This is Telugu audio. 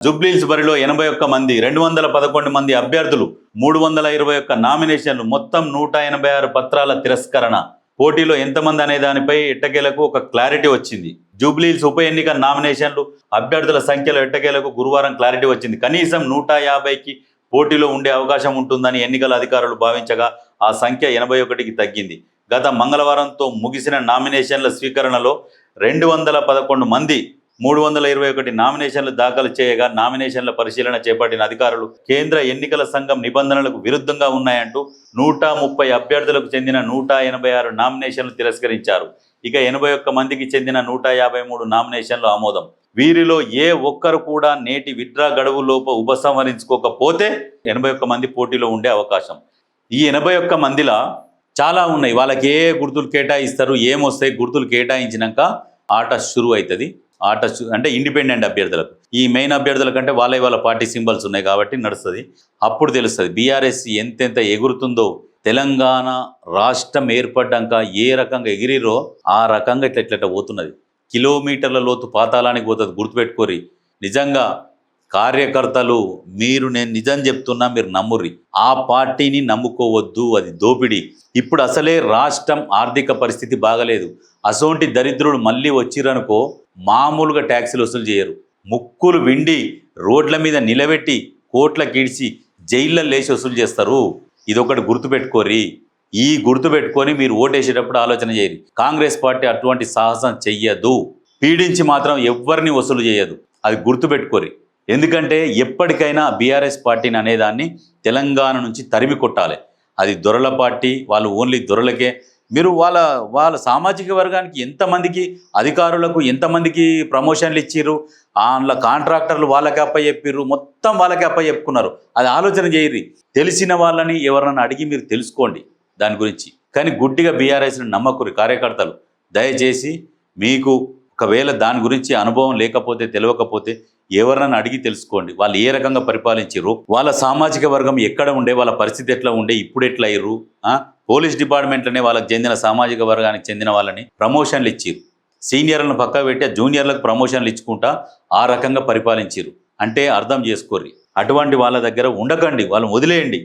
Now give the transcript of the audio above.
జుబ్లీల్స్ బరిలో ఎనభై ఒక్క మంది రెండు వందల పదకొండు మంది అభ్యర్థులు మూడు వందల ఇరవై ఒక్క నామినేషన్లు మొత్తం నూట ఎనభై ఆరు పత్రాల తిరస్కరణ. పోటీలో ఎంతమంది అనే దానిపై ఎట్టకేలకు ఒక క్లారిటీ వచ్చింది. జూబ్లీల్స్ ఉప ఎన్నిక నామినేషన్లు అభ్యర్థుల సంఖ్యలో ఎట్టకేలకు గురువారం క్లారిటీ వచ్చింది. కనీసం నూట యాభైకి పోటీలో ఉండే అవకాశం ఉంటుందని ఎన్నికల అధికారులు భావించగా ఆ సంఖ్య ఎనభై ఒకటికి తగ్గింది. గత మంగళవారంతో ముగిసిన నామినేషన్ల స్వీకరణలో రెండు వందల పదకొండు మంది మూడు వందల ఇరవై ఒకటి నామినేషన్లు దాఖలు చేయగా నామినేషన్ల పరిశీలన చేపట్టిన అధికారులు కేంద్ర ఎన్నికల సంఘం నిబంధనలకు విరుద్ధంగా ఉన్నాయంటూ నూట ముప్పై అభ్యర్థులకు చెందిన నూట ఎనభై ఆరు నామినేషన్లు తిరస్కరించారు. ఇక ఎనభై ఒక్క మందికి చెందిన నూట యాభై మూడు నామినేషన్లు ఆమోదం. వీరిలో ఏ ఒక్కరు కూడా నేటి విడ్రా గడువు లోప ఉపసంహరించుకోకపోతే ఎనభై ఒక్క మంది పోటీలో ఉండే అవకాశం. ఈ ఎనభై ఒక్క మందిలా చాలా ఉన్నాయి. వాళ్ళకి ఏ గుర్తులు కేటాయిస్తారు ఏమొస్తాయి గుర్తులు కేటాయించినాక ఆట షురు అవుతుంది ఆట అంటే ఇండిపెండెంట్ అభ్యర్థులకు. ఈ మెయిన్ అభ్యర్థుల కంటే వాళ్ళ వాళ్ళ పార్టీ సింబల్స్ ఉన్నాయి కాబట్టి నడుస్తుంది. అప్పుడు తెలుస్తుంది. బీఆర్ఎస్ ఎంతెంత ఎగురుతుందో తెలంగాణ రాష్ట్రం ఏర్పడ్డాక ఏ రకంగా ఎగిరిరో ఆ రకంగా ఇట్లా ఇట్లా ఇట్లా పోతున్నది. కిలోమీటర్ల లోతు పాతాళానికి పోతుంది. గుర్తుపెట్టుకోరి. నిజంగా కార్యకర్తలు మీరు నేను నిజం చెప్తున్నా మీరు నమ్ముర్రి. ఆ పార్టీని నమ్ముకోవద్దు అది దోపిడీ. ఇప్పుడు అసలే రాష్ట్రం ఆర్థిక పరిస్థితి బాగలేదు. అసోంటి దరిద్రుడు మళ్ళీ వచ్చిరనుకో మామూలుగా ట్యాక్సీలు వసూలు చేయరు. ముక్కులు విండి రోడ్ల మీద నిలబెట్టి కోట్ల కిడిచి జైల్లో లేచి వసూలు చేస్తారు. ఇదొకటి గుర్తుపెట్టుకోరి. ఈ గుర్తుపెట్టుకొని మీరు ఓటేసేటప్పుడు ఆలోచన చేయరు కాంగ్రెస్ పార్టీ అటువంటి సాహసం చెయ్యదు. పీడించి మాత్రం ఎవ్వరిని వసూలు చేయదు. అది గుర్తుపెట్టుకోరి. ఎందుకంటే ఎప్పటికైనా బీఆర్ఎస్ పార్టీని అనేదాన్ని తెలంగాణ నుంచి తరిమి కొట్టాలి. అది దొరల పార్టీ వాళ్ళు ఓన్లీ దొరలకే మీరు వాళ్ళ వాళ్ళ సామాజిక వర్గానికి ఎంతమందికి అధికారులకు ఎంతమందికి ప్రమోషన్లు ఇచ్చిర్రు? అందులో కాంట్రాక్టర్లు వాళ్ళకి అప్ప చెప్పిర్రు. మొత్తం వాళ్ళకి అప్ప చెప్పుకున్నారు. అది ఆలోచన చేయరు తెలిసిన వాళ్ళని ఎవరన్నా అడిగి మీరు తెలుసుకోండి దాని గురించి. కానీ గుడ్డిగా బీఆర్ఎస్ని నమ్మకూరి కార్యకర్తలు. దయచేసి మీకు ఒకవేళ దాని గురించి అనుభవం లేకపోతే తెలియకపోతే ఎవరన్నా అడిగి తెలుసుకోండి. వాళ్ళు ఏ రకంగా పరిపాలించారు వాళ్ళ సామాజిక వర్గం ఎక్కడ ఉండే? వాళ్ళ పరిస్థితి ఎట్లా ఉండే? ఇప్పుడు ఎట్లా అయ్యారు పోలీస్ డిపార్ట్మెంట్లోనే వాళ్ళకి చెందిన సామాజిక వర్గానికి చెందిన వాళ్ళని ప్రమోషన్లు ఇచ్చిర్రు. సీనియర్లను పక్క పెట్టి జూనియర్లకు ప్రమోషన్లు ఇచ్చుకుంటా ఆ రకంగా పరిపాలించారు అంటే అర్థం చేసుకోర్రి. అటువంటి వాళ్ళ దగ్గర ఉండకండి. వాళ్ళని వదిలేయండి.